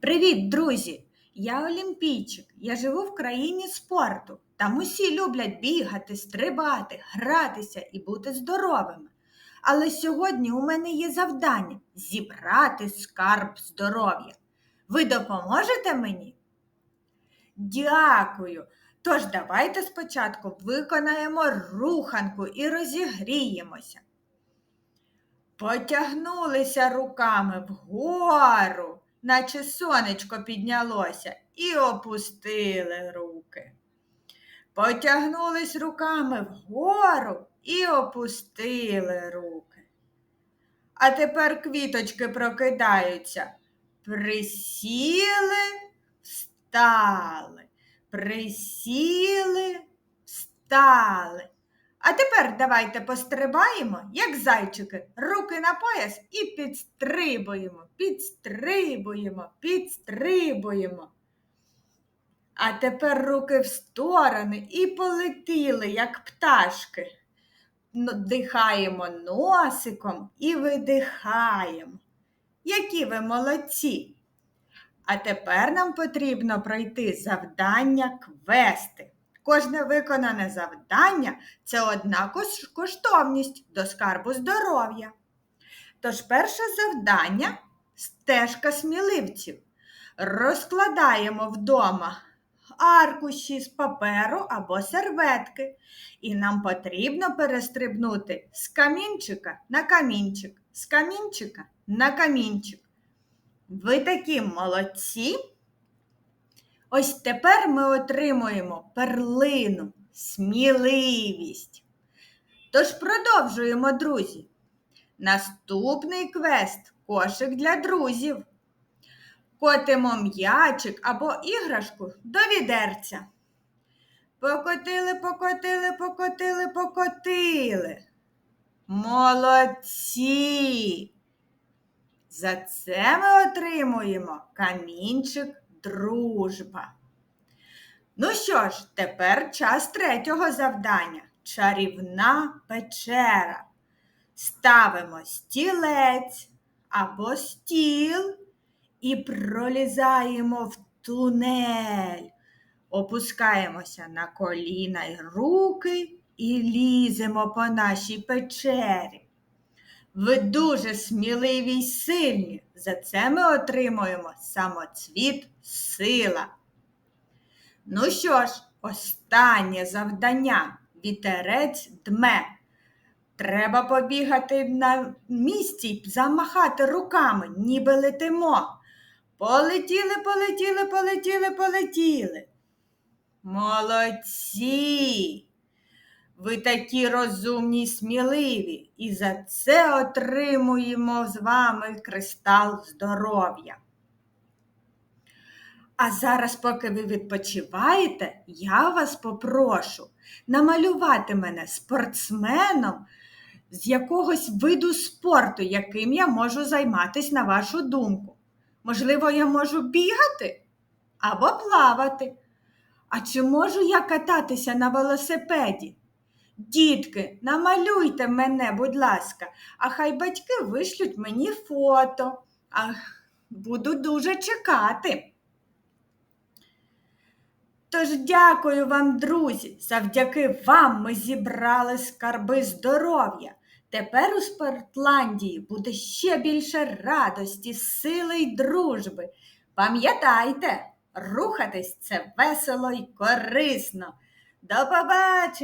Привіт, друзі! Я Олімпійчик. Я живу в країні спорту. Там усі люблять бігати, стрибати, гратися і бути здоровими. Але сьогодні у мене є завдання зібрати скарб здоров'я. Ви допоможете мені? Дякую! Тож давайте спочатку виконаємо руханку і розігріємося. Потягнулися руками вгору, наче сонечко піднялося, і опустили руки. Потягнулись руками вгору і опустили руки. А тепер квіточки прокидаються. Присіли, встали, присіли, встали. А тепер давайте пострибаємо, як зайчики, руки на пояс і підстрибуємо, підстрибуємо, підстрибуємо. А тепер руки в сторони і полетіли, як пташки. Дихаємо носиком і видихаємо. Які ви молодці! А тепер нам потрібно пройти завдання квести. Кожне виконане завдання це одна коштовність до скарбу здоров'я. Тож перше завдання стежка сміливців. Розкладаємо вдома аркуші з паперу або серветки. І нам потрібно перестрибнути з камінчика на камінчик, з камінчика на камінчик. Ви такі молодці. Ось тепер ми отримуємо перлину, сміливість. Тож продовжуємо, друзі. Наступний квест кошик для друзів. Котимо м'ячик або іграшку до відерця. Покотили, покотили, покотили, покотили. Молодці! За це ми отримуємо камінчик дружба. Ну що ж, тепер час третього завдання чарівна печера. Ставимо стілець або стіл і пролізаємо в тунель. Опускаємося на коліна й руки і ліземо по нашій печері. Ви дуже сміливі й сильні. За це ми отримуємо самоцвіт сила. Ну що ж, останнє завдання вітерець дме. Треба побігати на місці замахати руками, ніби летимо. Полетіли, полетіли, полетіли, полетіли. Молодці! Ви такі розумні сміливі, і за це отримуємо з вами кристал здоров'я. А зараз, поки ви відпочиваєте, я вас попрошу намалювати мене спортсменом з якогось виду спорту, яким я можу займатися, на вашу думку. Можливо, я можу бігати або плавати. А чи можу я кататися на велосипеді? Дітки, намалюйте мене, будь ласка, а хай батьки вишлють мені фото. А Буду дуже чекати. Тож дякую вам, друзі, завдяки вам ми зібрали скарби здоров'я. Тепер у Спортландії буде ще більше радості, сили й дружби. Пам'ятайте, рухатись це весело й корисно. До побачення!